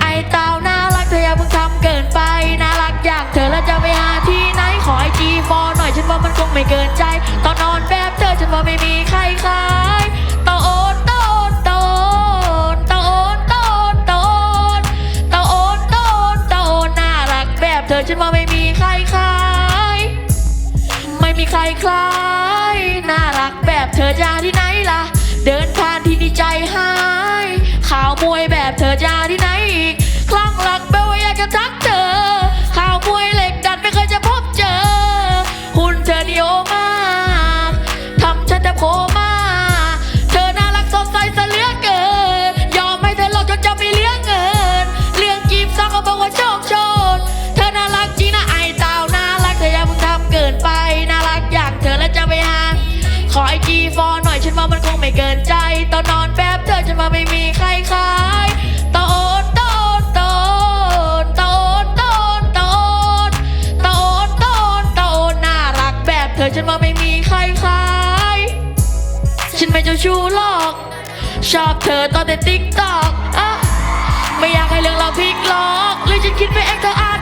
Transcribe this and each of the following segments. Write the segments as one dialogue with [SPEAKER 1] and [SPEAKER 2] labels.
[SPEAKER 1] ไอเต้าน่ารักเธออย่าเพิ่งทำเกินไป น่ารักอยากเธอแล้วจะไปหาที่ไหนขอไอจีฟอหน่อยฉันว่ามันคงไม่เกินใจ ตอนนอนแบบเธอฉันว่าไม่มีใครคล้ายตอนโอนตอนโอนตอนโอนตอนโอนตอนโอนตโอนตโอนตโอนน่ารักแบบเธอฉันว่าไม่มีใครคล้าย ไม่มีใครคล้าย น่ารักแบบเธอจะที่ไหนล่ะ เดินผ่าน ขอไอจีฟอหน่อยฉันว่ามันคงไม่เกินใจ ตอนนอนแบบเธอฉันว่าไม่มีใครคล้ายตอนตอนตอนตอนตอนตอนตอนตอนตอนน่ารักแบบเธอฉันว่าไม่มีใครคล้าย ฉันไม่เจ้าชู้หรอก ชอบเธอตอนแต่ติ๊กตอกอะไม่อยากให้เรื่องเราพลิกล็อกหรือฉันคิดไปเองเธออาจ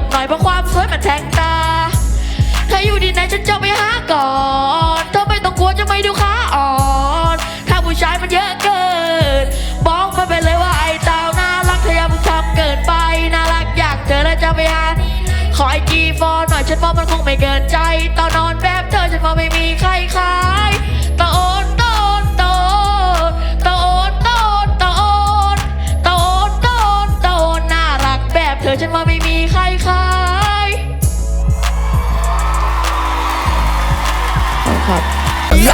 [SPEAKER 1] บหน่อยเพราะความสวยมันแทงตาเธออยู่ดีไหนฉันจะไปหาก่อนเธอไม่ต้องกลัวจะไม่ดูขาอ่อน ถ้าผู้ชายมันเยอะเกินบอกมาไปเลยว่าไอ้เต้าน่ารักเธออย่าเพิ่งทำเกินไปน่ารักอยากเธอแล้วจะไปหาขอไอจีฟอหน่อยฉันว่ามันคงไม่เกินใจ ตอนนอนแบบเธอฉันว่าไม่มีใครคล้าย